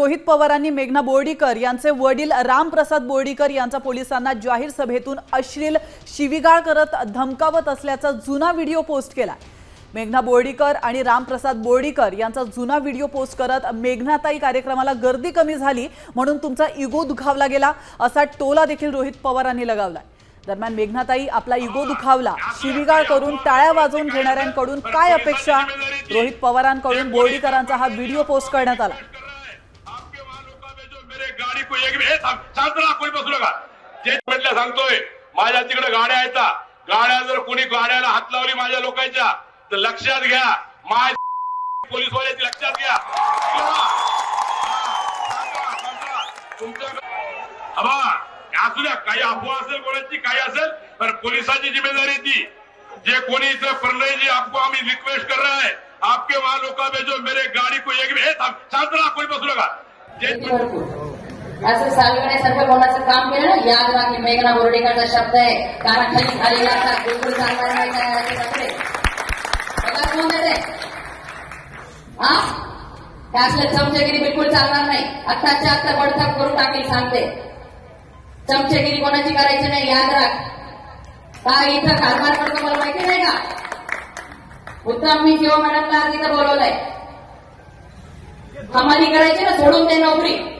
रोहित पवारांनी मेघना बोर्डीकर यांचे वडील रामप्रसाद बोर्डीकर यांचा पोलिसांना जाहीर सभेतून अश्लील शिवीगाळ करत धमकावत असल्याचा जुना व्हिडिओ पोस्ट केला मेघना बोर्डीकर आणि रामप्रसाद बोर्डीकर यांचा जुना व्हिडिओ पोस्ट करत मेघनाताई कार्यक्रमाला गर्दी कमी झाली म्हणून तुमचा इगो दुखावला गेला असा टोला देखील रोहित पवारांनी लगावला दरम्यान मेघनाताई आपला इगो दुखावला शिवीगाळ करून टाळ्या वाजवून घेणाऱ्यांकडून काय अपेक्षा? रोहित पवारांकडून बोर्डीकरांचा हा व्हिडिओ पोस्ट करण्यात आला आपके वहां लोकां में जो मेरे गाडी को एक हे थांब शांत राहा कोणी बसू नका. जे म्हटलं सांगतोय माझ्या तिकडे गाड्या आहेत गाड्या जर कोणी गाड्याला हात लावली माझ्या लोकांच्या तर लक्षात घ्या माय पोलीसवाल्याची लक्षात घ्या. तुमच्या अबा असू द्या काही अफवा असेल कोणाची काही असेल पण पोलिसांची जिम्मेदारी ती. जे कोणी इथं प्रणय जी आपको आम्ही रिक्वेस्ट कर रहा है आपके वहां लोका में जो मेरे गाडी को एक भी शांत रहा कोणी बसू नका. जे असं सांगण्यासारखं कोणाचं काम केलं? ना याद राखी मेघना बोर्डीकरचा शब्द आहे. कानाखाली खाली लागतात बिलकुल चालणार नाही बघा कोण आहे हा? त्या चमचेगिरी बिलकुल चालणार नाही. आत्ताच्या आत्ता बडथाप करून टाकली सांगते. चमचेगिरी कोणाची करायची नाही? याद राख. काय इथं कारभार पडतो मला माहिती नाही का? उत्तम मी जेव्हा मॅडमला आज इथं बोलवलंय. हमारी करायची ना सोडून दे नोकरी.